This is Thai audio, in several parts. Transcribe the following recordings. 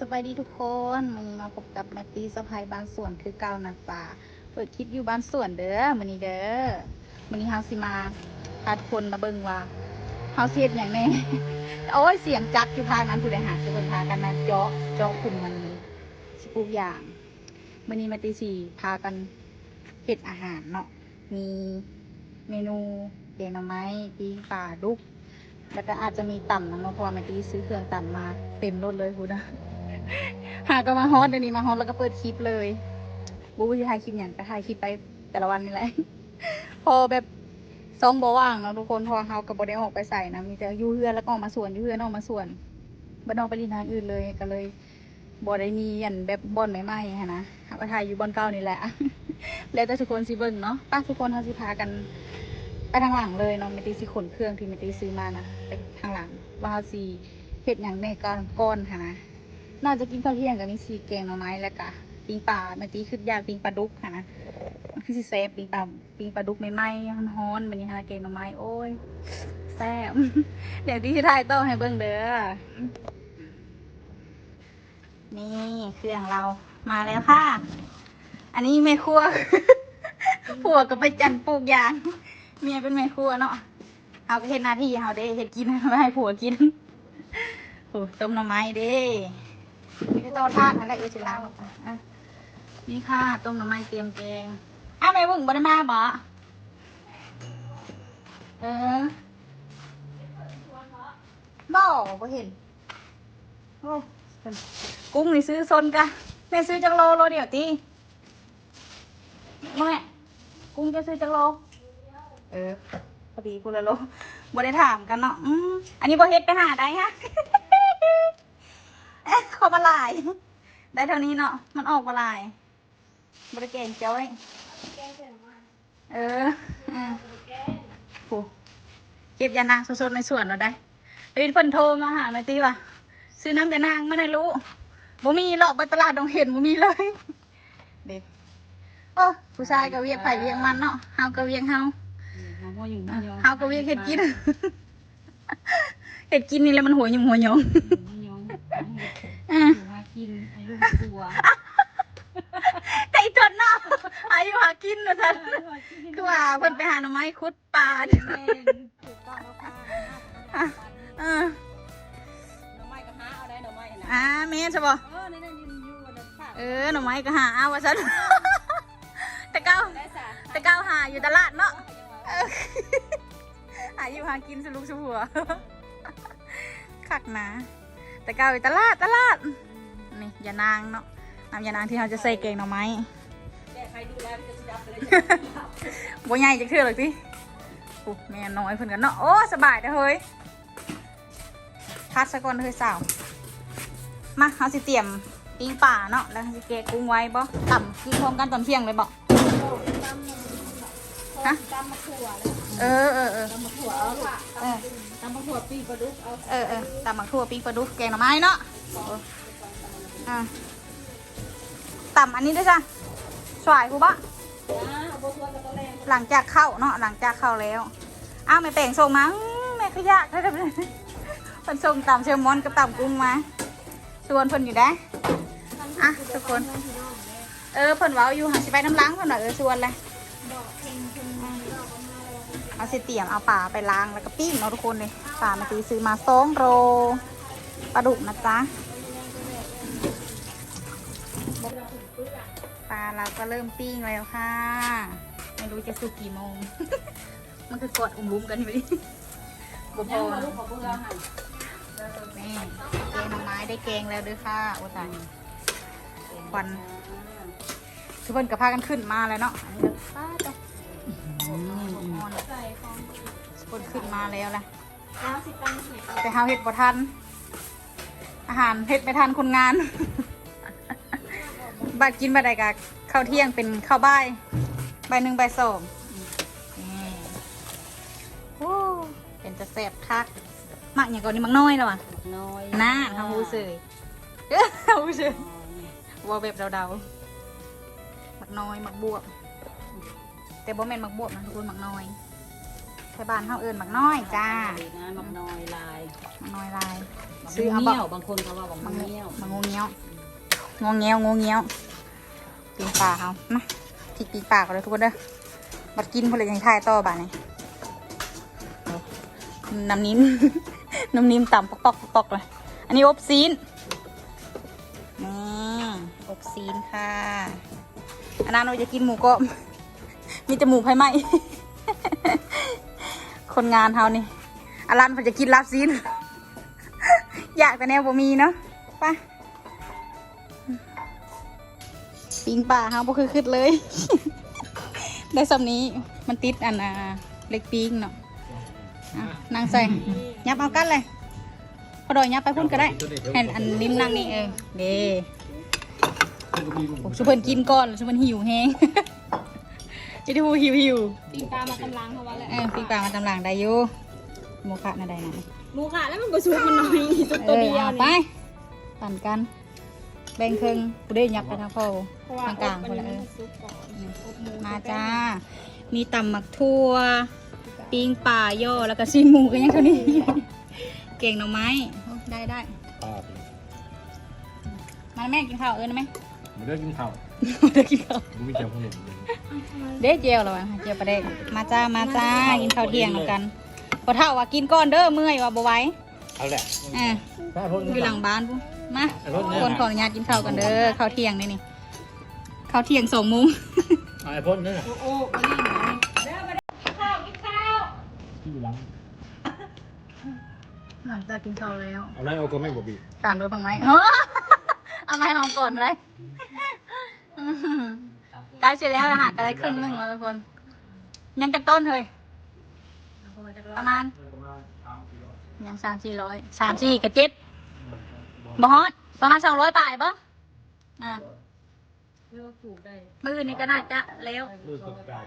สบายดีทุกคนมึงมาพบกับแมตตี้สะพายบ้านสวนคือเก้านัดป่าเปิดคลิดอยู่บ้านสวนเด้อมื้อนี้เด้อมื้อนี้เฮาสิมาพาทุกคนมาเบิ่งว่าเฮาเสียดอย่างแน่โอ้ยเสียงจักอยู่ทานั้นผู้ใดหาสิเพิ่นพากันมาเจาะเจาะคุมมันสิปลูกอย่างมื้อนี้แมตตี้สิพากันเฮ็ดอาหารเนาะมีเมนูแกงหน่อไม้ปิ้งปลาดุกแล้วก็อาจจะมีต่ำนะเพราะว่าแม่ตีซื้อเครื่องต่ำมาเต็มรถเลยคุณนะ หาก็มาฮอตเดี๋ยวนี้มาฮอตแล้วก็เปิดคลิปเลยบู๊จะถ่ายคลิปอย่างก็ถ่ายคลิปไปแต่ละวันนี่แหละ พอแบบซองบว่างเนาะทุกคนพอเฮากับบได้ออกไปใส่นะมีแต่ยู่เฮือแล้วก็ออกมาส่วนยู่เฮือนออกมาส่วนบ่ได้ออกไปที่ทางอื่นเลยก็เลยบ่ได้มีอันแบบบอนใหม่ๆหั้นนะเฮาก็ถ่ายอยู่บอนเก่านี่แหละ แล้วแต่ทุกคนสิเบิ่งเนาะป้าทุกคนเฮาสิพากันไปทางหลังเลยเนาะไม่ตีสิขนเครื่องที่ไม่ตีซื้อมานะไปทางหลังว่าเขาสีเห็ดอย่างในก้อนก้อนค่ะนะ น่าจะกินข้าวเที่ยงกับมีสีแกงหน่อไม้แล้วกะปิงปลาไม่ตีขึ้นยากปิงปลาดุกค่ะนะมันคือสิเซฟปิงปลาปิงปลาดุกไม่ไหม้ฮ้อนๆมันนี่ฮะแกงหน่อไม้โอ้ยแซ่บเดี๋ยวที่ถ่ายต้องให้เบิ่งเด้อนี่เครื่องเรามาแล้วค่ะ อันนี้แม่ครัวผัวก็ไปจันปลูกยางเมียเป็นแม่ครัวเนาะเอาก็เห็นหน้าที่เอาเด้เห็ดกินไม่ให้ผัวกินโอ้ต้มหน่อไม้เด้ นี่ก็ต้มทานอะไรเออสิล้างอะนี่ค่ะต้มหน่อไม้เตรียมแกงอ้าวแม่เบึ่งบ่ได้มาบ่เออบ่บ่เห็นโอ้กุ้งนี่ซื้อซนกะแม่ซื้อจังโลโลเดียวตีแม่กุ้งจะซื้อจังโล เออพอดีคุณละโลบ่ได้ถามกันเนาะอืมอันนี้บ่เฮ็ดไปหาได้ฮะ เอ๊ะขอมาลาย ได้เท่านี้เนาะ มันออกมาลายบ่ได้เก่งเจ้าไว้เอออืมโหเก็บยานางสดๆในสวนเราได้เฮ้ยเพิ่นโทรมาหาแม่ตีว่ะซื้อน้ำยานางไม่ได้รู้บ่มีหรอกไปตลาดดงเห็นบ่มีเลย เด็กโอ้ผู้ชายก็เวียกไผ่เวียกมันเนาะเฮาก็เวียกเฮาเขาก็อยู่ไม่ยอมเฮาก็เวียกเฮ็ดกินเฮ็ดกินนี่แหละมันหัวยุ่มหัวหยองไม่ย อมอ่าอยู่หากินอายุกลัวไก่จนเนาะอายุหากินว่าซั่นคือว่าเพิ่นไปหาหน่อไม้ขุดป่าแม่ถูกต้องแล้วค่ะเออหน่อไม้ก็หาเอาได้หน่อไม้นะอ่าแม่นใช่บ่เออในนั้นยืนอยู่วันนั้นค่ะเออหน่อไม้ก็หาเอาว่าซั่นแต่เก้าได้สะแต่เก้าหาอยู่ตลาดเนาะเออหาอยู่หากินสุลุกสุหัวคักนะ แต่เก้าอยู่ตลาดตลาดนี่ยานางเนาะน้ำยานางที่เราจะใส่แกงหน่อไม้แกใครดูแลมันจะจับเลยบ่ใหญ่จักเทื่อหรอกติโอ้แม่น้อยเพิ่นกันเนาะโอ้สบายเด้อเฮ้ยพัดซะก่อนเฮ้ยสาวมาเฮาสิเตรียมปิ้งป่าเนาะแล้วเฮาสิแกะกุ้งไว้บ่ต่ำกินพร้อมกันตอนเที่ยงเลยบ่ฮะตำมะขั่วเลยเออเออเออตำมะขั่วเอาค่ะเออ ตำมะขั่วปีปลาดุกเอาเออเออตำหมักทั่วปิ้งปลาดุกแกงหน่อไม้เนาะอ่าต่ำอันนี้ด้วยจ้ะสวายกูบะเอาบัวทัวกับตะหลังจากเข้าเนาะหลังจากเข้าแล้วอ้าวไม่แปลงส่งมาอื้อแม่ขยะได้เลยเพิ่นส่งตามเชลมอนกับตามกุ้งมาชวนเพิ่นอยู่ได้ออะทุกคน เออเพิ่นว้าอยู่หาสิไปน้ำล้างเพิ่นว่าเออชวนเลย เอาสิเตรียมเอาป่าไปล้างแล้วก็ปิ้งเนาะทุกคนเลยป่าเมื่อกี้ซื้อมาสองโลปลาดุกนะจ๊ะปลาเราก็เริ่มปิ้งแล้วค่ะ ไม่รู้จะสุกกี่โมง มันคือกดอุ้มลุ้มกันอยู่ดิบุพยังอมาลูกของพวกเราหันแม่แกงหน่อไม้ได้แกงแล้วด้วยค่ะโอ้ตายควันคือเพิ่นกับพากันขึ้นมาแล้วเนาะอันนี้ก็ป้าจ้ะ อ่อนขึ้นมาแล้วแหละแล้วสิตังค์แต่เฮาเฮ็ดบ่ทัน อาหารเฮ็ดไม่ทันคนงาน บัดกินบัดใดกะข้าวเที่ยงเป็นข้าวใบ่ายบ่ายหนึ่งใบสองนี่โอ้เป็นจะแซ่บคักมักอย่างก่อนนี่มักน้อยแล้วอะน้อยน่าทำหูเสยเอ้ยทำหูเสยว่าแบบเดาๆมักน้อยมักบวบ แต่บ่แม่นมักบวบนะทุกคนมักน้อยชบ้านเฮาเอิ้นหมักน้อยจ้านะมักน้อยลายหมักน้อยลายซื้ซื้ออเอาเอาเงี้บัยวกบางคนเขาว่าบางมังเงี้ยวมังงูเงี้ยวงงเงี้ยวงงเงี้ยวปีนป่าเขามาที่ปีนป่ากันเลยทุกคนเด้อบัดกินเพนเลยยังถ่ายต่อบ้านนี่น้ำนิ้ม น้ำนิ้มต่ำปอกปอกปอกเลย อันนี้อบซีนนี่อบซีนค่ะอันนั้นเราจะกินหมูก็มีแต่หมูไผ่ไหม คนงานเฮานี่อารันเขาจะกินลาบซีน อยากแต่แนวบ่มีเนาะไปปิงป่าเฮาบ่คือขึ้นเลย ได้สำนี้มันติดอันอ่าเล็กปิงเนาะอะนั่งใส่ยับเอากันเลยพอดอยยับไปพุ่นก็ได้แห่นอันนิ่มนั่งนี่เออเด้ชุบเพิ่นกินก่อนชุบเพิ่นหิวแฮง จะดูหิวหิวปีตามากำลังเขาว่าแหละเออปิงป่ามาตำลังได้อยู่โมคะน่ะได้นะหมูค่ะแล้วมันก็ซุปมันน้อยตัวเอตัวอเดียวเอานี่ไปปั่นกัน แบ่งครึ่งกูได้ยับไปทางพ่อเพราะว่าทางกลางอบคนมัละนเออซุปก่อนอบหมูมาจ้า มีตำหมักทั่วปิ้งป่าย่อแล้วก็ซีนหมูกันยังเท่านี้ เก่งหน่อไม้โอ้ได้ได้ป้ามาแม่กินข้าวเอิญไหมไม่ได้กินข้าว เดี๋ยวกินข้าวไม่มีเจียวขนมเลยเด้เจียวเหรอวะเจียวปลาเด็กมาจ้ามาจ้ากินข้าวเที่ยงแล้วกันพอเท่าว่ากินก้อนเด้อเมื่อยว่าบ่ไหว้เอาแหละอ่าป้าพ่นอยู่หลังบ้านปุ๊มาเอาพ่นเนี่ยคนขออนุญาตกินข้าวกันเด้อข้าวเที่ยงนี่นี่ข้าวเที่ยงสองโมุ้งเอาไอ้พ่นนั่นน่ะโอ้โอ้อันนี้เด้อมาเด้อข้าวกินข้าวที่อยู่หลังหลังจากกินข้าวแล้วเอาไรเอาก็ไม่บบีตามด้วยบ้างไหมเอาไม้ลองก่อนเลย ใกล้เสร็จแล้วอาหารก็ได้ครึ่งหนึงแล้วทุกคน ยังจากต้นเลยประมาณยังสามสี่ร้อยสามสี่กับเจ็ดบอสประมาณสองร้อยบาทปะอ่าเลือกปลูกได้มือนี่ก็น่าจะแล้วรู้สึกกลาย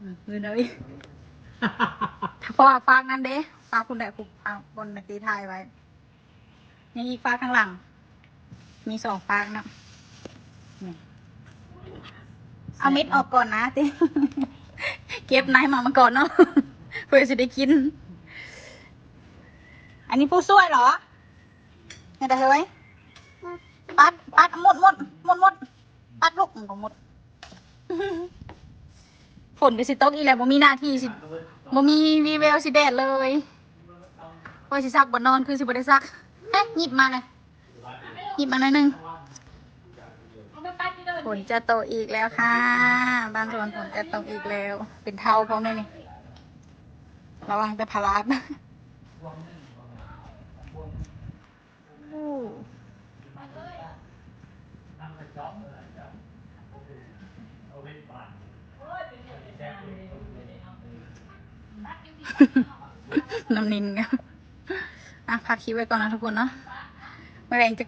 อืมมือเลยพอฝากนั้นเด้ฝากคุณแดกคุณฝากบนตีทายไว้ยังอีกฝากข้างหลัง มีสองฝากนะนี่ เอาเม็ดออกก่อนนะติเก็บไนท์มามาก่อนเนาะเพื่อจะได้กิน อันนี้ผู้ช่วยเหรอเนี่ยแต่เฮ้ยปัดปัดหมดหมดหมดหมดปัดลูกก็หมดฝนก็สิตกอีแล้วบ่มีหน้าที่สิบ่มีวีเวลสิแดดเลยพอสิซักบ่นอนคือสิบ่ได้ซักเอ๊ะหยิบมาเลยหยิบมาหน่อยนึง ฝนจะตกอีกแล้วค่ะบ้านสวนฝนจะตกอีกแล้ว เป็นเท่าพร้อมเลยนี่ ระวังแต่พาราดนะโอ้น้ำนินกันอะพักคลิปไว้ก่อนนะทุกคนเนาะแมลงจะ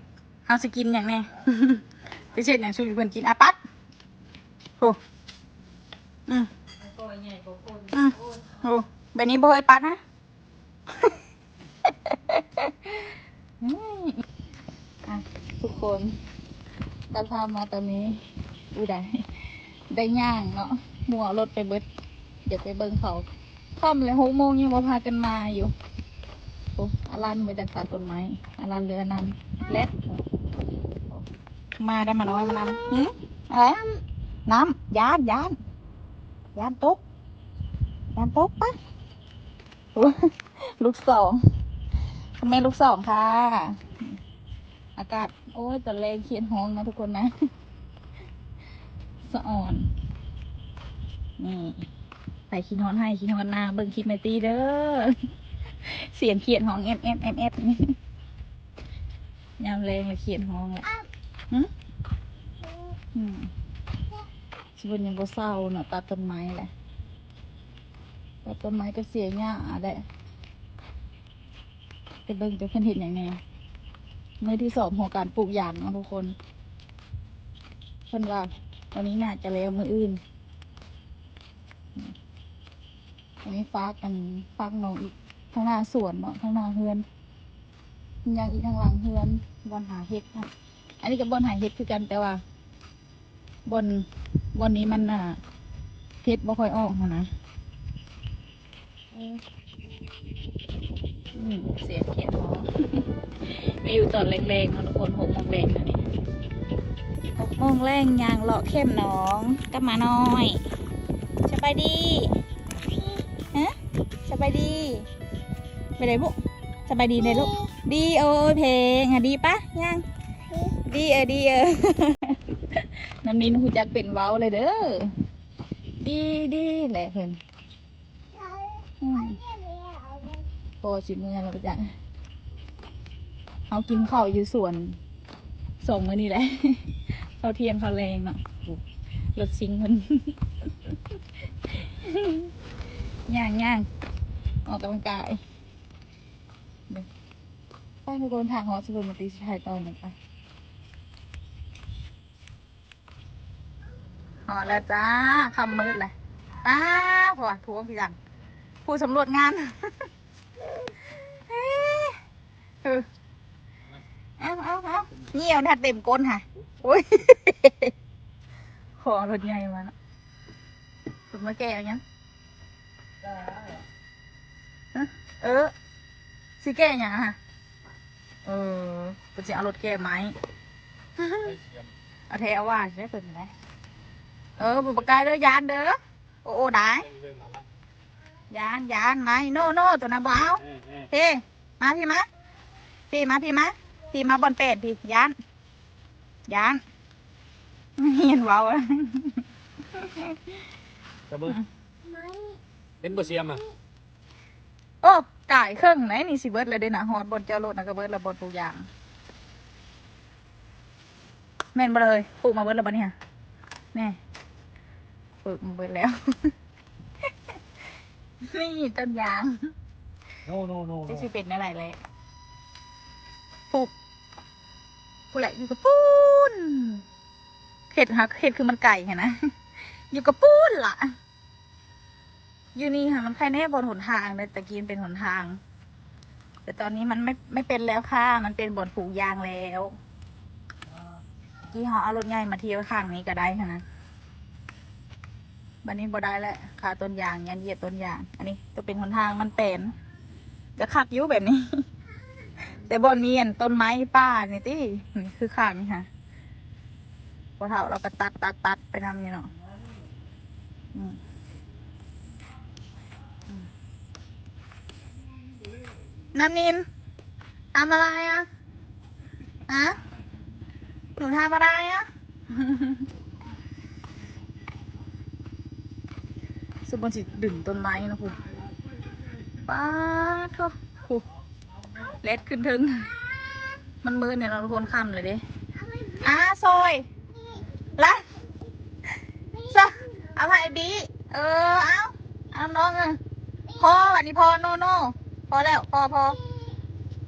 เอาสกินอย่างแน่ จะเช่นอย่างชูเพื่อนกินอะปัดโอ้อืมโอ้ยใหญ่กว่าคนอืมโอ้แบบนี้บ่ให้ปัดนะอือทุกคนตาพามาตอนนี้อุ้ยได้ได้ย่างเนาะมัวรถไปเบิดเดี๋ยวไปเบิ่งเขาค่ำเลยหกโมงยังมาพากันมาอยู่โอ้อารันไปจากตัดต้นไม้อารันเรือนั้นเล็ด มาได้มาน้อยมานำหืมอะไรน้ำยานยานยานตุ๊กยานตุ๊กปะโอ้ลูกสองคุณแม่ลูกสองค่ะ อากาศ โอ้ยตอนแรงเขียนห้องนะทุกคนนะ สะอ่อน นี่ใส่ขีนฮอนให้ขีนฮอนหน้าเบิ่งคลิปแมตีเด้อ เสียงเขียนห้องเอฟเอฟเอฟเอฟนี่ยามแรงเลยเขียนห้องแหละ หืมอืมชีวิตยังบ่เศร้าเนาะตัดต้นไม้แหละตัดต้นไม้ก็เสียหญ้าแหละไปเบิ่งจะเพิ่นเห็นอย่างแน่มือที่สองของการปลูกยางเนาะทุกคนเพิ่นว่าวันนี้น่าจะแล้วมืออื่นอันนี้ฟากกันฟากนองอีกข้างหน้าสวนเนาะข้างหน้าเฮือนยังอีกข้างหลังเฮือนบอนหาเห็ดค่ะ นนี้กับบอนหาเห็ดคือกันแต่ว่าบอนบอนนี้มันอะเห็ดบ่ค่อยออกหั้นนะอืมเสียงเขียนหมอไปอยู่ตอนแรงๆเนาะทุกคนหกโมงแรงนะนี่หกโมงแรงยางเลาะเข้มหน้องกลับมาหน่อยสบายดีฮะสบายดีไปไหนบุสบายดีเลยลูกดีโอ้ยเพลงอะดีปะยัง ดีเอดีเออน้ำนินหูจักเป็นเว้าเลยเด้อดีดีแหละเพิ่นอืมพอสิเมื่อแล้วปะจังเอากินข้าวอยู่สวนส่งมานี่แหละเขาวเทียนเขาวแรงเนาะรถซิงมันย่างย่างออกกำลังกายไปทุกคนทางหอสมุนมาตีสุดท้ายตอนหนึ่งค่ะ หอแล้วจ้าคำมืดเลยป้าพอทวงพี่จังผู้สำรวจงานเฮ้ยเออเอาเอาเอาเงี่ยวถ้าเต็มก้นค่ะโอ้ยขอรถใหญ่มาเนาะคุณมาแก้เอย่างฮะเออสิแก้อย่างค่ะเออกูจะเอารถแก้ไหมเอาเทเอาว่าใช่ไหมไหม เออบุปกายเด้อยานเด้อโอ้โอ้ได้ยานยานไหมโน่โน่ตัวน่ะบ่เอาพี่มาพี่มาพี่มาพี่มาพี่มาบอลเป็ดพี่ยานยานเห็นเว้าอะกระเบื้องเป็นบเซียมอะโอ้ไก่เครื่องไหนนี่สิเบิร์ดเลยเด้นะฮอดบนเจ้ารถนะก็เบิร์ดและบนปลูกยางแม่นบ่เลยปลูกมาเบิร์ดแล้วบ่เนี่ยแน่ ปลูกมาเบิร์ดแล้ว นี่ต้นยางโนโนโนที่สิเป็นอะไรเลยปลูกผู้แหละอยู่กับปูนเห็ดค่ะเห็ดคือมันไก่เห็นนะ อยู่กับปูนล่ะ อยู่นี่ค่ะมันใครแน่บนหนทางเลยแต่กินเป็นหนทาง แต่ตอนนี้มันไม่ไม่เป็นแล้วค่ะ มันเป็นบ่อนปลูกยางแล้ว กี่หอเอารถใหญ่มาเที่ยวข้างนี้ก็ได้ค่ะนะ บันนี้บ่ได้แล้วขาต้นยางยันเหยียดต้นยาง อันนี้ตัวเป็นหนทางมันเป็นจะขับยิ้วแบบนี้ แต่บอนมีอันต้นไม้ป้านี่ตินี่คือข้างนี่ค่ะพอเท่าเราก็ตัดตัดตัดไปทำนี่เนาะน้ำนินทำอะไรอะฮะหนูทำอะไรอะ สมบูรณ์สิดึงต้นไม้นะคุณป้าดโทคุณเล็ดขึ้นถึง มันมืดเนี่ยเราทุกคนคำเลยเด้อ่าซอยละซะเอาไปบีเออเอาเอาน้องอะพอวันนี้พอโนโนพอแล้วพอพอ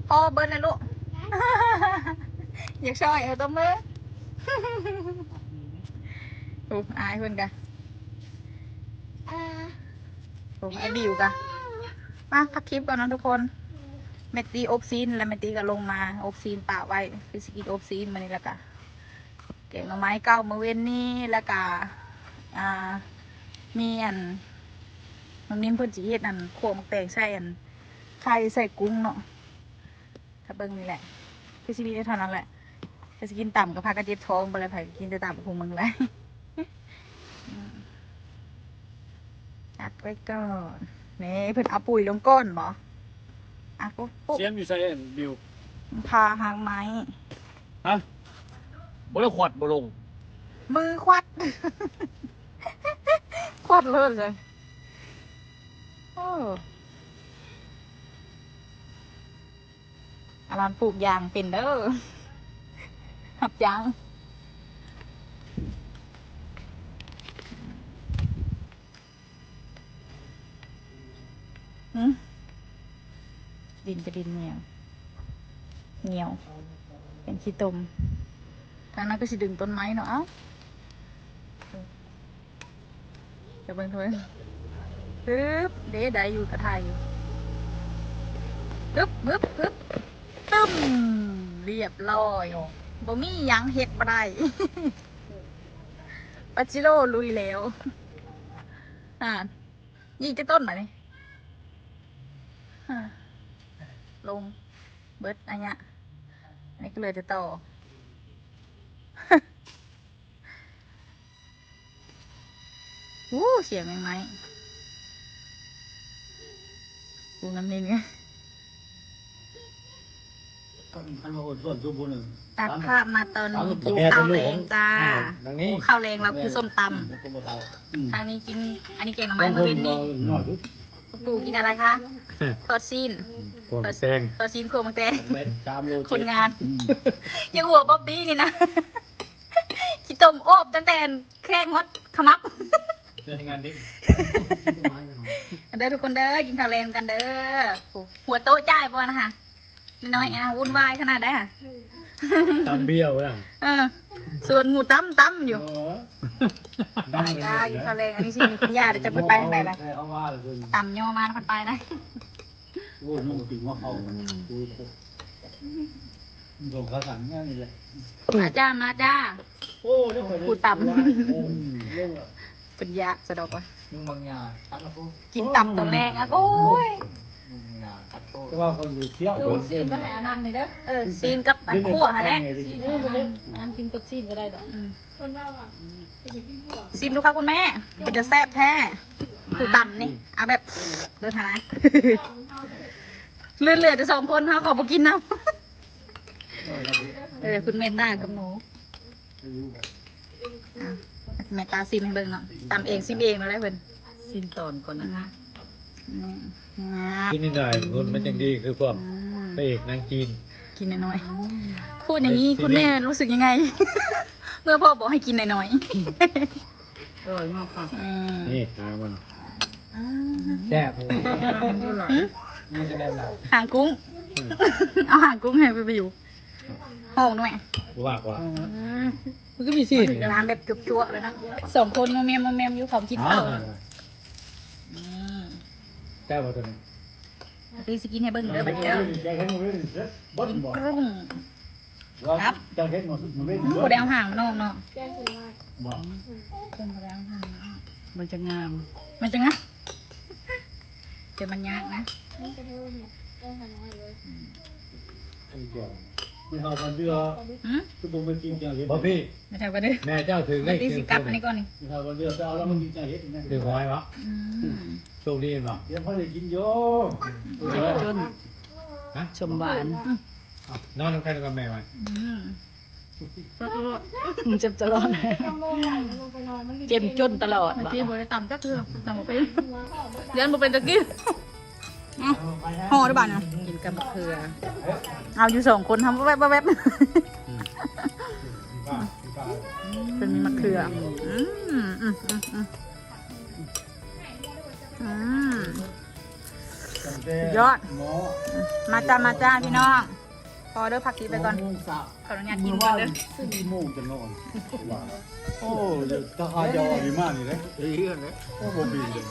พอเบิ้ลเลยลูกอยากช่อยเอาตัวมือโอ้อายเพื่อนกัน โอ้ไอบิวกันมาพักคลิปก่อนนะทุกคน เมตตีอบซีนแล้วเมตตีก็ลงมาอบซีนป่าไว้คือสกินอบซีนมานี่แล้วก็เก่งไม้เก้ามือเว้นนี่แล้วก็อ่ามีอันน้องนิ่มเพื่อนจีเฮ็ดอันโขมแตงใส่อันไข่ใส่กุ้งเนาะถ้าเบิ่งนี่แหละคือชีวิตได้เท่านั้นแหละจะสกินต่ำกับพากระเจ็บท้องไปเลยไผกินจะต่ำคงมึงเลย อืมจัด ไว้ก่อนนี่เพิ่นเอาปุ๋ยลงก้นบ่อะปุ๊บปุ๊บเซียมอยู่ใส่บิวพาหางไม้ฮะบ่ได้ขวดบ่ลง มือควัด ควัดเลยเลยโอ้อารานปลูกยางเป็นเด้อหับยาง ดินจะดินเหนียวเหนียว เป็นขี้ตม ทางนั้นก็สิดึงต้นไม้เนาะเอ้าจะเบิ่งเถอะปึ๊บเด้ได้อยู่กระทายอยู่ปึ๊บปึ๊บปึ๊บตึ้มเรียบร้อยบ่มียังเฮ็ดบได้ปัจจิโร่ลุยแล้วอ่ายี่จะต้นมานี่ ลง เบิดอันเนี้ยอันนี้ก็เลยจะต่อ วู้เสียงไหมไหมกูน้ำนิ่งไงอันว่าส่วนทุกคนตัดภาพมาตอนกินข้าวแรงจ้าดังนี้ข้าวแรงเราคือส้มตำทางนี้กิน อันนี้แกงหน่อไม้มาเป็นนี่ ปู่กินอะไรคะทอดซีนพวกแซงทอดซีนโครัวมังแตงเป็นสามโลคนงาน ยังหัวบ๊อบบี้นี่นะขี้ต้มโอบตั้งแต่แค่งดขมับเป็นงานดิเด้อทุกคนเด้อกินข้าวแรงกันเด้อหัวโต๊ะจ่ายบ่นะคะน้อยๆอะวุ่นวายขนาดได้ค่ะ ตามเบี้ยวอะเออส่วนหมูตั้มตั้มอยู่ตายจ้ากินข้าวแรงอันนี้สิคุณย่าเดี๋ยวจะไปไปทางไหนล่ะเอาว่าเลยคุณต่ำย่อมาพันไปนะโอ้ยมึงถึงว่าเขาลงข้าวสันง่ายเลยมาจ้ามาจ้าโอ้เดี๋ยวพูดต่ำโอ้เรื่องเป็นยาสะดอกว่ะมึงบางอย่างตัดละกูกินต่ำตอนแรกอะโอ้ย แต่ว่าเขาอยู่เที่ยวดูซีนก็ให้อันนั้นเลยเด้อเออซีนกับอันคั่วฮะแหละซีนก็ได้อันกินกับซีนก็ได้ดอกอืมคนว่าว่าซิมดูค่ะคุณแม่เป็นจะแซ่บแท้ผูต่ำนี่เอาแบบเดินหาเลือดเหลือแต่สองคนเขาขอไปกินน้ำเออคุณแม่ตากับหนูอะแม่ตาซิมให้เบิ่งเนาะตำเองซิมเองมาแล้วเพิ่นซีนตอนก่อนนะคะ นี่งากินนิดหน่อยคนมันยังดีคือพวกอืมพระเอกนางจีน กินน้อยๆพูดอย่างนี้คุณแม่รู้สึกยังไง เมื่อพ่อบอกให้กินน้อยอร่อยมากค่ะๆอืมนี่หามันอ่าแซ่บหืมนี่จะได้หลับหางกุ้ง เอาหางกุ้งให้ไปไปอยู่ห้องด้วยว่ากว่ามันก็มีซีนร้านแบบจุบจั่วเลยนะสองคนมาเมียมาเมียมอยู่ของกินอ๋อข้าวอืม แซ่บกว่าตัวนี้ตีสกินให้เบิ้งเด้อบัดเดียวจะเห็นมันบดบ่กรุ้งครับจะเห็นมันมันไม่อืมบ่ได้เอาหางมันออกเนาะบ่เพิ่นบ่ได้เอาหางมันออกมันจะงาม มันจังนะเดี๋ยวมันยากนะ ไม่เอามันเรืออืมคือผมไปกินอย่างเห็นบ่พี่ไม่ใช่ว่าเด้อแม่เจ้าถึงมาได้ตีสิกลับอันนี้ก่อนนี่ไม่เอามันเรือไปเอาแล้วมันกินอย่างเห็นนะถึงหอยวะอืมโชคดีเนาะเดี๋ยวพ่อจะกินโยจนฮะชมหวานนอนกันกับแม่ไว้อืมมันเจ็บตลอดเจ็บจนตลอดมันบ่ตีบ่ได้ต่ำจักเทื่อต่ำบ่เป็นเรียนบ่เป็นตะกี้ อะห่อได้บ่านะกินกับมะเขือเอาอยู่สองคนทำแวบๆแวบๆเป็นมีมะเขืออืมอืมอืมอืมอืมยอด มาจ้ามาจ้าพี่น้อง พอเด้อพักทีไปก่อน ขออนุญาตกินก่อนเด้อสี่โมงจะนอนโอ้ยวถ้าอาจอดีมากนี่เลยเรื่องเลยโอ้บ่บินเลย